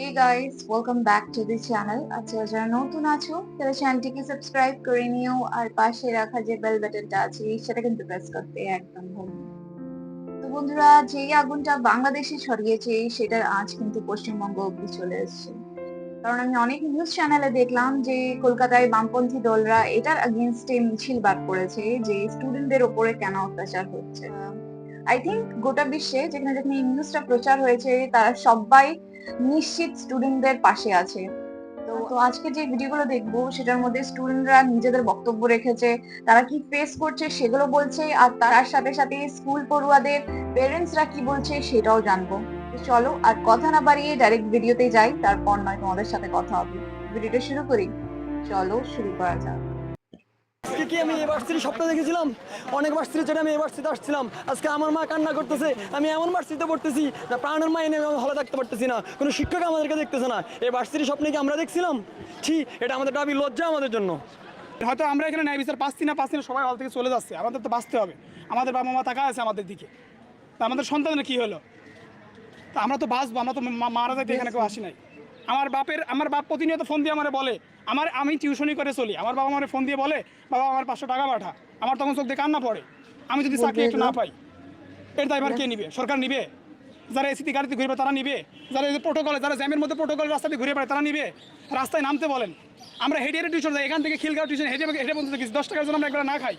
Hey guys welcome back to the channel আচ্ছা যারা নতুন আছো, তারা চ্যানেলটিকে সাবস্ক্রাইব করে নিও, আর পাশে রাখা যে বেল বাটনটা আছে, সেটা কিন্তু প্রেস করতে একদম ভুলবে তো বন্ধুরা, যেই আগুনটা বাংলাদেশে ছড়িয়েছে, সেটার আজ কিন্তু পশ্চিমবঙ্গ অব্দি চলে এসেছে। কারণ আমি অনেক নিউজ চ্যানেলে দেখলাম যে কলকাতায় বামপন্থী দলরা এটার আগেনস্টে মিছিল বার করেছে, যে স্টুডেন্টদের ওপরে কেন অত্যাচার হচ্ছে। আই থিঙ্ক গোটা বিশ্বে যেখানে যেখানে এই নিউজটা প্রচার হয়েছে, তারা সবাই নিশ্চিত স্টুডেন্টদের পাশে আছে। তো আজকে যে ভিডিওগুলো দেখব, সেটার মধ্যে স্টুডেন্টরা নিজেদের বক্তব্য রেখেছে, তারা কি ফেস করছে সেগুলো বলছে, আর তার সাথে সাথে স্কুল পড়ুয়াদের পেরেন্টসরা কি বলছে সেটাও জানব। চলো, আর কথা না বাড়িয়ে ডাইরেক্ট ভিডিওতে যাই, তারপর নয় তোমাদের সাথে কথা হবে। ভিডিওটা শুরু করি। চলো, শুরু করা যাক। আজকে কি আমি ইউনিভার্সিটি স্বপ্ন দেখেছিলাম? অনেক ভার্সিটি ছেড়ে আমি ইউনিভার্সিটিতে আসছিলাম। আজকে আমার মা কান্না করতেছে, আমি এমন ভার্সিটিতে পড়তেছি, না, প্রাণের মা এনে আমি ভালো থাকতে পারতেছি না, কোনো শিক্ষক আমাদেরকে দেখতেছে না। এই ভার্সিটির স্বপ্নে কি আমরা দেখছিলাম? ছি, এটা আমাদের দাবি, লজ্জা আমাদের জন্য। হয়তো আমরা এখানে ন্যায় বিচার পাচ্ছি না পাচ্ছি না, সবাই হল থেকে চলে যাচ্ছে, আমাদের তো বাঁচতে হবে। আমাদের বাবা মা তাকা আছে আমাদের দিকে। তা আমাদের সন্তানের কি হলো? তা আমরা তো বাঁচবো, আমরা তো মারা যাইতে এখানে কেউ আসি নাই। আমার বাপের, আমার বাপ প্রতিনিয়ত ফোন দিয়ে আমার বলে আমার আমি টিউশনি করে চলি। আমার বাবা আমার ফোন দিয়ে বলে বাবা আমার পাঁচশো টাকা পাঠা। আমার তখন চোখ দিয়ে কান্না পড়ে। আমি যদি চাকরি একটু না পাই এর দায়ভার কে নিবে? সরকার নিবে? যারা এসিতে গাড়িতে ঘুরে তারা নিবে? যারা এই প্রোটোকলে যারা জ্যামের মধ্যে প্রোটোকল রাস্তাতে ঘুরে বেড়ায় তারা নিবে? রাস্তায় নামতে বলেন। আমরা হেঁটে হেঁটে টিউশন যাই এখান থেকে খিলগাঁও টিউশন হেঁটে হেঁটে পর্যন্ত গেছি। দশ টাকার জন্য আমরা একবার না খাই।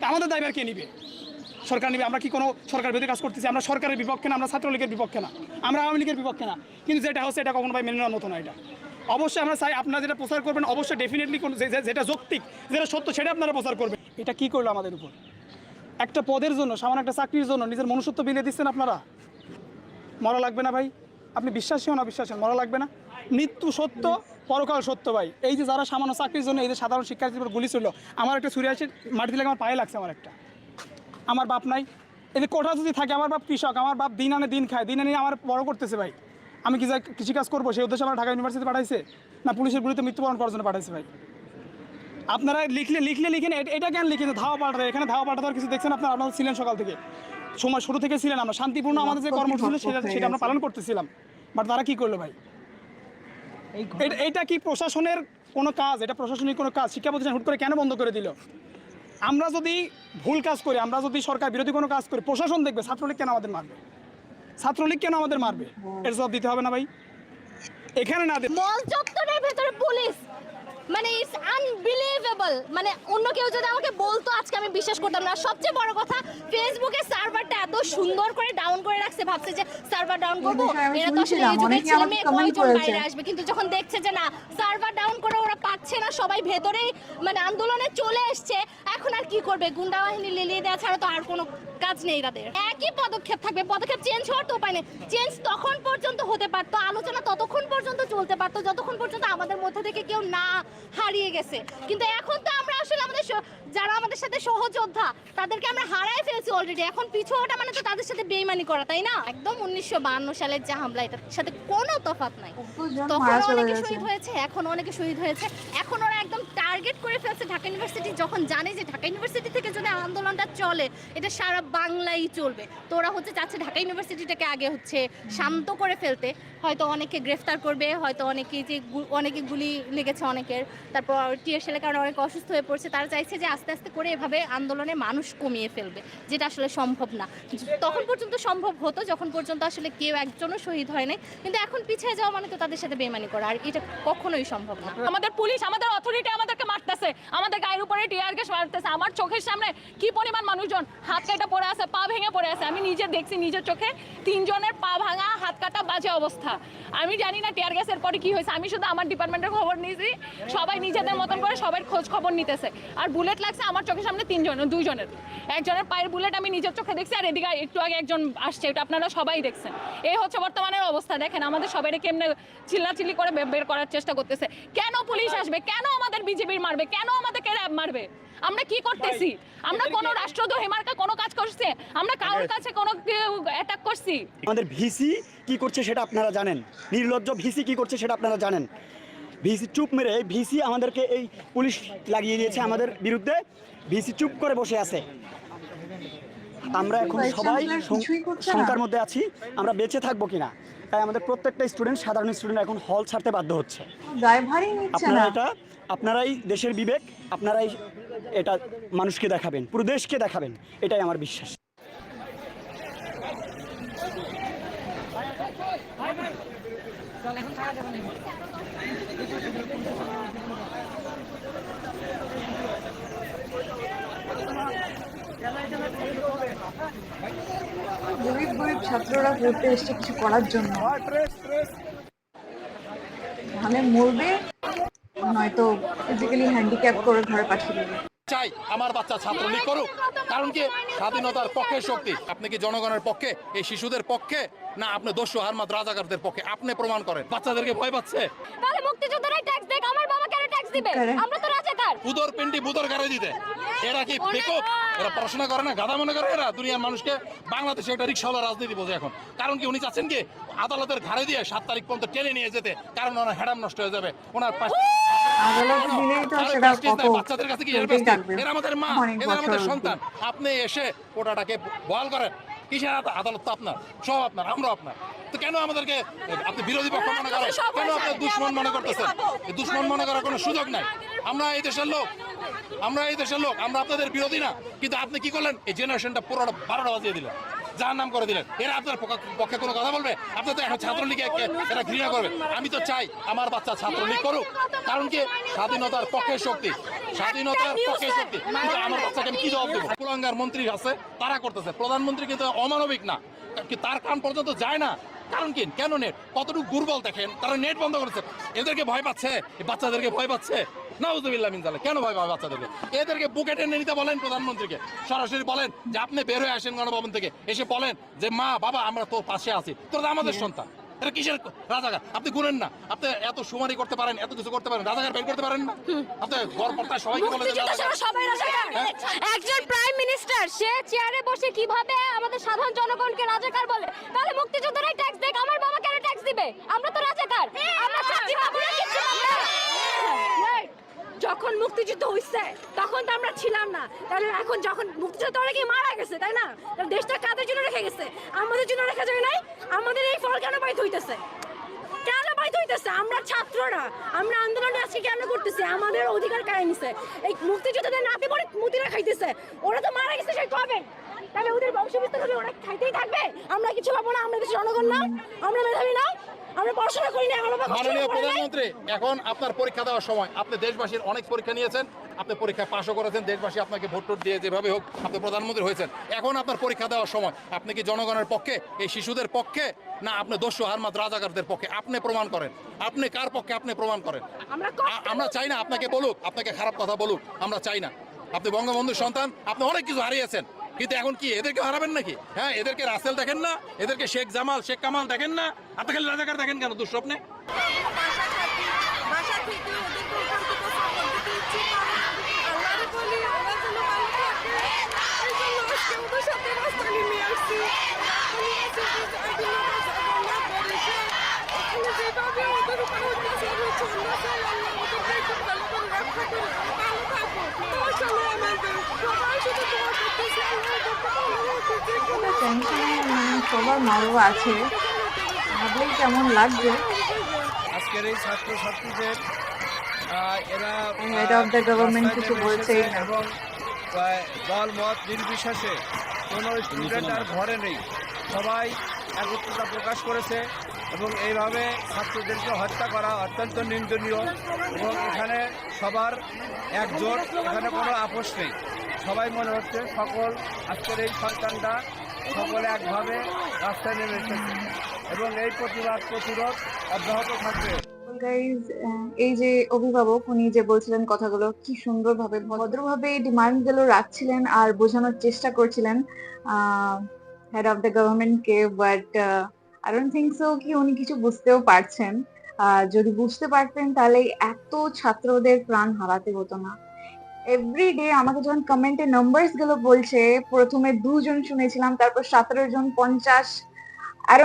তা আমাদের দায়ভার কে নিবে? সরকার নিবে। আমরা কি কোনো সরকার বিরোধী কাজ করতেছি? আমরা সরকারের বিপক্ষে না আমরা ছাত্রলীগের বিপক্ষে না। আমরা আওয়ামী লীগের বিপক্ষে না। কিন্তু যেটা হচ্ছে এটা কখনো ভাই মেনে নেওয়ার মতো না এটা। অবশ্যই আমরা চাই আপনারা যেটা প্রচার করবেন, অবশ্যই ডেফিনেটলি কোনো যেটা যৌক্তিক, যেটা সত্য সেটা আপনারা প্রচার করবেন। এটা কি করল আমাদের উপর? একটা পদের জন্য, সামান্য একটা চাকরির জন্য নিজের মনুষ্যত্ব বিলিয়ে দিচ্ছেন আপনারা? মরা লাগবে না ভাই? আপনি বিশ্বাসী হন, অবিশ্বাসী হন? মরা লাগবে না? মৃত্যু সত্য, পরকাল সত্য ভাই। এই যে যারা সামান্য চাকরির জন্য এই যে সাধারণ শিক্ষার্থীর গুলি ছিল আমার একটা ছুরি আসে, মাটি থেকে আমার পায়ে লাগছে আমার একটা। আমার বাপ নাই। এই যে কোঠা যদি থাকে, আমার বাপ কৃষক, আমার বাপ দিন আনে দিন খায়, দিন আনে আমার বড় করতেছে ভাই। আমি কি কৃষিকাজ করব সেই উদ্দেশ্যে আমার ঢাকা ইউনিভার্সিটি পাঠাইছে? না পুলিশের গুলিতে মৃত্যুবরণ করার জন্য পাঠাইছে ভাই। আপনারা লিখলে লিখলে লিখেন এটা কেন লিখেন ধাওয়া পাল্টা এখানে ধাওয়া পাল্টা কিছু দেখছেন আপনারা? আপনারা ছিলেন সকাল থেকে। সময় শুরু থেকে ছিলেন আমরা। শান্তিপূর্ণ আমাদের যে কর্মসূচি ছিল সেটা সেটা আমরা পালন করতেছিলাম। বাট তারা কি করল ভাই? এটা- এটা কি প্রশাসনের কোনো কাজ? এটা প্রশাসনিক কোনো কাজ? শিক্ষা প্রতিষ্ঠান হুট করে কেন বন্ধ করে দিল? আমরা যদি ভুল কাজ করি আমরা যদি সরকার বিরোধী কোনো কাজ করি প্রশাসন দেখবে ছাত্রলীগ কেন আমাদের মারবে? ছাত্রলীগ কেন আমাদের মারবে? এর জবাব দিতে হবে না ভাই। এখানে না মল চত্বরের ভেতরে পুলিশ। মানে ইটস আনবিলিভেবল মানে অন্য কেউ যদি আমাকে বলতো আজকে আমি বিশ্বাস করতাম না। সবচেয়ে বড় কথা ফেসবুকে সার্ভারটা এত সুন্দর করে ডাউন করে রাখছে ভাবছে যে সার্ভার ডাউন করব। এরা তো আসলে এই যুগের ছেলে মেয়ে কয়জন বাইরে আসবে? কিন্তু যখন দেখছে যে না সার্ভার ডাউন করে ওরা পাচ্ছে না সবাই ভেতরেই মানে আন্দোলনে চলে এসছে এখন আর কি করবে? গুন্ডা বাহিনী লিলিয়ে দেওয়া ছাড়া তো আর কোনো কাজ নেই তাদের। একই পদক্ষেপ থাকবে পদক্ষেপ চেঞ্জ হওয়ার তো উপায় নেই। চেঞ্জ তখন পর্যন্ত হতে পারতো আলোচনা ততক্ষণ পর্যন্ত চলতে পারতো যতক্ষণ পর্যন্ত আমাদের মধ্যে থেকে কেউ না হারিয়ে গেছে। কিন্তু এখন তো আমরা আসলে আমাদের যারা আমাদের সাথে সহযোদ্ধা তাদেরকে আমরা হারাই ফেলছি অলরেডি এখন পিছু ওটা মানে তো তাদের সাথে বেইমানি করা তাই না? একদম উনিশশো বান্ন সালের যে হামলা এটার সাথে কোনো তফাৎ নাই। তখন অনেকে শহীদ হয়েছে এখন অনেকে শহীদ হয়েছে। এখন ওরা একদম টার্গেট করে ফেলছে ঢাকা ইউনিভার্সিটি যখন জানে যে ঢাকা ইউনিভার্সিটি থেকে যদি আন্দোলনটা চলে এটা সারা বাংলাই চলবে। তোরা হচ্ছে চাচ্ছে ঢাকা ইউনিভার্সিটিটাকে আগে হচ্ছে শান্ত করে ফেলতে। হয়তো অনেকে গ্রেফতার করবে, হয়তো অনেকে যে অনেকে গুলি লেগেছে অনেকের। তারপর টিএসএলের কারণে অনেকে অসুস্থ হয়ে পড়ছে। তারা চাইছে যে আস্তে আস্তে করে এভাবে আন্দোলনে মানুষ কমিয়ে ফেলবে, যেটা আসলে সম্ভব না। তখন পর্যন্ত সম্ভব হতো, যখন পর্যন্ত আসলে কেউ একজনও শহীদ হয় নাই কিন্তু এখন পিছিয়ে যাওয়া মানে তো তাদের সাথে বেমানি করা, আর এটা কখনোই সম্ভব না। আমাদের পুলিশ, আমাদের অথরিটি আমাদেরকে মারতেছে। আমাদের গায়ের উপরে টিয়ার গ্যাস মারতেছে। আমার চোখের সামনে কি পরিমাণ মানুষজন হাত কাটা পড়ে আছে, পা ভেঙে পড়ে আছে? আমি নিজে দেখছি, নিজের চোখে তিনজনের পা ভাঙা, হাত কাটা বাজে অবস্থা। আমি জানি না টিয়ার গ্যাসের পরে কি হয়েছে। আমি শুধু আমার ডিপার্টমেন্টের খবর নিয়েছি। সবাই নিজেদের মতন করে সবার খোঁজ খবর নিতেছে। আর বুলেট লাগছে আমার চোখের সামনে তিনজন, দুইজনের। একজনের পায়ের বুলেট আমি নিজের চোখে দেখছি, আর এদিকে একটু আগে একজন আসছে, এটা আপনারা সবাই দেখছেন। এই হচ্ছে বর্তমানের অবস্থা, দেখেন আমাদের সবাই কেমনে চিল্লাচিল্লি করে বের করার চেষ্টা করতেছে। কেন পুলিশ আসবে? কেন আমাদের বিজেপির মারবে? কেন আমাদেরকে র্যাব মারবে? আমরা কি করতেছি? আমরা কোনো রাষ্ট্রদ্রোহী মার্কা কোনো কাজ করছে? আমরা কারোর কাছে কোনো অ্যাটাক করছি? আমাদের ভিসি কি করছে সেটা আপনারা জানেন। নির্লজ্জ ভিসি কি করছে সেটা আপনারা জানেন। ভিসি চুপ মেরে ভিসি আমাদেরকে এই পুলিশ লাগিয়ে দিয়েছে আমাদের বিরুদ্ধে। ভিসি চুপ করে বসে আছে। আমরা এখন সবাই? শঙ্কার মধ্যে আছি। আমরা বেঁচে থাকব কিনা? তাই আমাদের প্রত্যেকটা স্টুডেন্ট সাধারণ স্টুডেন্ট এখন হল ছাড়তে বাধ্য হচ্ছে। আপনারা এটা আপনারাই দেশের বিবেক, আপনারাই এটা মানুষকে দেখাবেন, পুরো দেশকে দেখাবেন, এটাই আমার বিশ্বাস। গরিব গরিব ছাত্ররা পড়তে এসছে কিছু করার জন্য। তাহলে মরবে। নয়তো ফিজিক্যালি হ্যান্ডিক্যাপ করে ঘরে পাঠিয়ে দেবে চাই আমার বাচ্চা ছাত্রলীগ করুক। কারণ কি? স্বাধীনতার পক্ষে শক্তি। আপনি কি জনগণের পক্ষে? এই শিশুদের পক্ষে? না আপনি দস্যু হারমাত রাজাকারদের পক্ষে? আপনি প্রমাণ করেন। বাচ্চাদেরকে ভয় পাচ্ছে। তাহলে মুক্তিযোদ্ধারাই ট্যাক্স দেখ আমার বাবা কেন ট্যাক্স দিবে? আমরা তো রাজাকার। বুদর পিন্ডি বুদর গাড়ি দিতে। এরা কি বেকুব? এরা পড়াশোনা করে না গাধা মনে করে? এরা দুনিয়ার মানুষকে বাংলাদেশে একটা রিক্সাওয়ালা রাজনীতি বোঝে এখন। কারণ কি উনি চাচ্ছেন কি? আদালতের ঘাড়ে দিয়ে সাত তারিখ পর্যন্ত টেনে নিয়ে যেতে। কারণ ওনার হেডাম নষ্ট হয়ে যাবে। ওনার পাশ- আদালত দিলেই তো সেটা কত বাচ্চাদের কাছে কি এর চলতেই prestige? থাকবে এরা আমাদের মা এরা আমাদের সন্তান। আপনি এসে ওটাটাকে বহাল করেন। কিসের আদালত তো আপনার? সব আপনার আমরাও আপনার। তো কেন আমাদেরকে আপনি বিরোধী পক্ষ মনে করেন? কেন আপনি দুশ্মন মনে করতেছেন? দুশ্মন মনে করার কোনো সুযোগ নাই। আমরা এই দেশের লোক। আমরা এই দেশের লোক। আমরা আপনাদের বিরোধী না। কিন্তু আপনি কি করলেন? এই জেনারেশনটা পুরোটা বারোটা বাজিয়ে দিলেন। যার নাম করে দিলেন। এরা আপনার পক্ষে কোনো কথা বলবে? আপনার তো এখন ছাত্রলীগে এরা ঘৃণা করবে। আমি তো চাই আমার বাচ্চা ছাত্রলীগ করুক। কারণ কি? স্বাধীনতার পক্ষে শক্তি। স্বাধীনতার পক্ষে শক্তি। কিন্তু আমার বাচ্চাকে আমি কি জবাব দেবো? কুলাঙ্গার মন্ত্রী আছে, তারা করতেছে। প্রধানমন্ত্রী কিন্তু অমানবিক না। তার কান পর্যন্ত যায় না। কারণ কি? কেন নেট কতটুকু দুর্বল দেখেন? তারা নেট বন্ধ করেছে। এদেরকে ভয় পাচ্ছে? বাচ্চাদেরকে ভয় পাচ্ছে? নাউজুবিল্লাহ মিন কেন ভয় পাবে বাচ্চাদেরকে? এদেরকে বুকে টেনে নিতে বলেন প্রধানমন্ত্রীকে। সরাসরি বলেন যে আপনি বের হয়ে আসেন গণভবন থেকে। এসে বলেন যে মা বাবা আমরা তোর পাশে আছি। তোরা আমাদের সন্তান। এটা কিসের রাজাকার? আপনি গুনেন না। আপনি এত সুমারি করতে পারেন এত কিছু করতে পারেন রাজাকার বের করতে পারেন না? আপনি সবাইকে বলে রাজাকার। একজন প্রাইম মিনিস্টার সে চেয়ারে বসে কীভাবে আমাদের সাধারণ জনগণকে রাজাকার বলে? তাহলে মুক্তিযোদ্ধারাই ট্যাক্স দেখ আমার বাবা কেন ট্যাক্স দিবে? আমরা তো রাজাকার। আমরা চাকরি পাবো না কিছু পাবো না। Right. যখন মুক্তিযুদ্ধ হইছে, তখন তো আমরা ছিলাম না। তাহলে এখন যখন মুক্তিযুদ্ধ অনেকে মারা গেছে, তাই না? দেশটা কাদের জন্য রেখে গেছে? আমাদের জন্য রেখে যায় নাই? আমাদের এই ফল কেন পাইতে হইতেছে? কেন পাইতে হইতেছে? আমরা ছাত্ররা, আমরা আন্দোলনে আজকে কেন করতেছি? আমাদের অধিকার কারে নিছে? এই মুক্তিযোদ্ধাদের নাতি পরে মুতিরা খাইতেছে। ওরা তো মারা গেছে সেই কবে? তাহলে ওদের বংশবিস্তার হলে ওরা খাইতেই থাকবে। আমরা কিছু পাবো না, আমরা দেশের জনগণ না, আমরা মেধাবী না। আমরা পড়াশোনা করি না আমরা মাননীয় প্রধানমন্ত্রী এখন আপনার পরীক্ষা দেওয়ার সময়। আপনি দেশবাসীর অনেক পরীক্ষা নিয়েছেন আপনি পাশও করেছেন দেশবাসী আপনাকে ভোট টোট দিয়ে যেভাবে হোক আপনি প্রধানমন্ত্রী হয়েছেন। এখন আপনার পরীক্ষা দেওয়ার সময় আপনি কি জনগণের পক্ষে এই শিশুদের পক্ষে না আপনি দস্যু হারমাত রাজাকারদের পক্ষে? আপনি প্রমাণ করেন। আপনি কার পক্ষে আপনি প্রমাণ করেন? আমরা চাই না আপনাকে বলুক আপনাকে খারাপ কথা বলুক আমরা চাই না। আপনি বঙ্গবন্ধুর সন্তান আপনি অনেক কিছু হারিয়েছেন। কিন্তু এখন কি, এদেরকে হারাবেন নাকি? হ্যাঁ এদেরকে রাসেল দেখেন না, এদেরকে শেখ জামাল, শেখ কামাল দেখেন না আপনি খালি রাজাকার দেখেন কেন দুঃস্বপ্নে চাই আল্লাহ ওদেরকে একটু ভালো করে রক্ষা করে ভালো থাকো তোমার চলো আমাদের সবাই শুধু তোমার করতেছে আল্লাহ ওদেরকে ভালো রাখো যে কোনো টেনশনে সবার মা বাবা আছে। ভাবলেই কেমন লাগছে আজকের এই ছাত্র ছাত্রীদের এরা of the government রাস্তায় কিছু বলছেই না। এবং দল মত নির্বিশেষে কোনো স্টুডেন্ট আর ঘরে নেই। সবাই একত্রতা প্রকাশ করেছে। এবং এইভাবে ছাত্রদেরকে হত্যা করা অত্যন্ত নিন্দনীয় এবং এখানে সবার একজোট, এখানে কোনো আপোষ নেই। সবাই মনে হচ্ছে সকল আজকের এই সন্তানরা সকলে একভাবে রাস্তায় নেমে এসেছে এবং এই প্রতিবাদ, প্রতিরোধ অব্যাহত থাকবে। এই যে অভিভাবক, উনি যে বলছিলেন কথাগুলো, কি সুন্দরভাবে, ভদ্রভাবে ডিমান্ডগুলো রাখছিলেন আর বোঝানোর চেষ্টা করছিলেন হেড অফ দ্য গভর্নমেন্টকে but I don't think so কি উনি কিছু বুঝতেও পারছেন। যদি বুঝতে পারতেন তাহলে এত ছাত্রদের প্রাণ হারাতে হতো না। এভরি ডে আমাকে যখন কমেন্টে নাম্বারসগুলো বলছে, প্রথমে দুজন শুনেছিলাম, তারপর সতেরো জন, পঞ্চাশ আর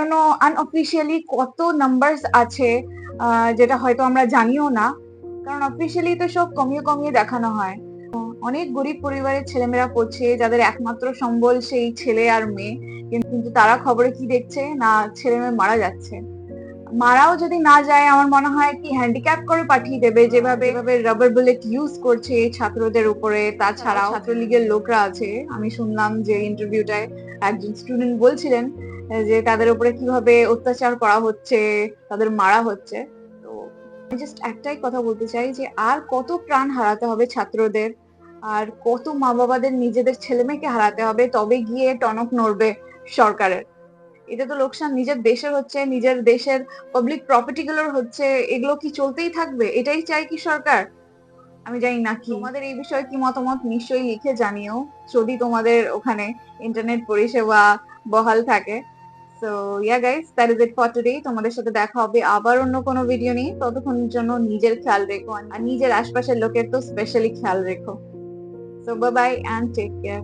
আনঅফিসিয়ালি কত নাম্বারস আছে যেটা হয়তো আমরা জানিও না। কারণ অফিসিয়ালি তো সব কমিয়ে কমিয়ে দেখানো হয়। অনেক গরিব পরিবারের ছেলেমেয়েরা পড়ছে যাদের একমাত্র সম্বল সেই ছেলে আর মেয়ে। কিন্তু তারা খবরে কি দেখছে? না ছেলে মেয়ে মারা যাচ্ছে। মারাও যদি না যায় আমার মনে হয় কি হ্যান্ডিক্যাপ করে পাঠিয়ে দেবে। যেভাবে এভাবে রাবার বুলেট ইউজ করছে ছাত্রদের উপরে তাছাড়াও ছাত্রলীগের লোকরা আছে। আমি শুনলাম যে ইন্টারভিউটায় একজন স্টুডেন্ট বলছিলেন যে তাদের উপরে কীভাবে অত্যাচার করা হচ্ছে তাদের মারা হচ্ছে। জাস্ট একটাই কথা বলতে চাই যে আর কত প্রাণ হারাতে হবে ছাত্রদের, আর কত মা বাবাদের নিজেদের ছেলে মেয়েকে হারাতে হবে, তবে গিয়ে টনক নড়বে সরকারের। এটা তো লোকসান নিজের দেশের হচ্ছে, নিজের দেশের পাবলিক প্রপার্টি গুলোর হচ্ছে, এগুলো কি চলতেই থাকবে? এটাই চাই কি সরকার? আমি জানি না কি। তোমাদের এই বিষয়ে কি মতামত? নিশ্চয়ই লিখে জানিও। যদি তোমাদের ওখানে ইন্টারনেট পরিষেবা বহাল থাকে so yeah guys that is it for today তোমাদের সাথে দেখা হবে আবার অন্য কোনো ভিডিও নিয়ে। ততক্ষণের জন্য নিজের খেয়াল রেখো আর নিজের আশপাশের লোকের তো স্পেশালি খেয়াল রেখো। So bye bye and take care